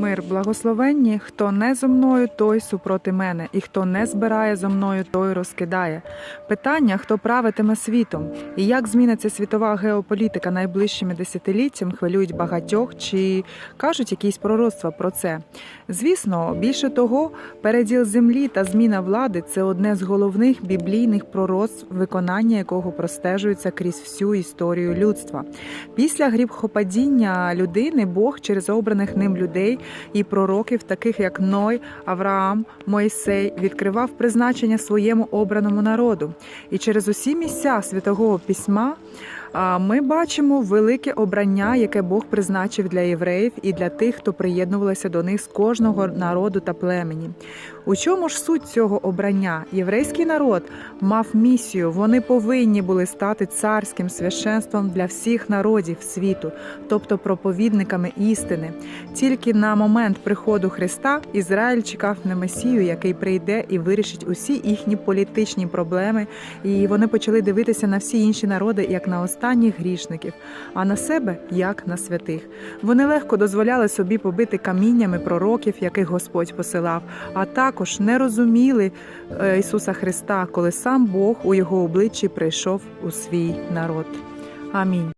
Мир благословенні, хто не зо мною, той супроти мене, і хто не збирає зо мною, той розкидає. Питання, хто правитиме світом, і як зміниться світова геополітика найближчими десятиліттям, хвилюють багатьох чи кажуть якісь пророцтва про це. Звісно, більше того, переділ землі та зміна влади це одне з головних біблійних пророцтв, виконання якого простежується крізь всю історію людства. Після гріхопадіння людини Бог через обраних ним людей і пророків, таких як Ной, Авраам, Мойсей, відкривав призначення своєму обраному народу. І через усі місця святого письма ми бачимо велике обрання, яке Бог призначив для євреїв і для тих, хто приєднувалися до них з кожного народу та племені. У чому ж суть цього обрання? Єврейський народ мав місію. Вони повинні були стати царським священством для всіх народів світу, тобто проповідниками істини. Тільки на момент приходу Христа Ізраїль чекав на Месію, який прийде і вирішить усі їхні політичні проблеми. І вони почали дивитися на всі інші народи як на останніх грішників, а на себе як на святих. Вони легко дозволяли собі побити каміннями пророків, яких Господь посилав, а також не розуміли е, Ісуса Христа, коли сам Бог у його обличчі прийшов у свій народ. Амінь.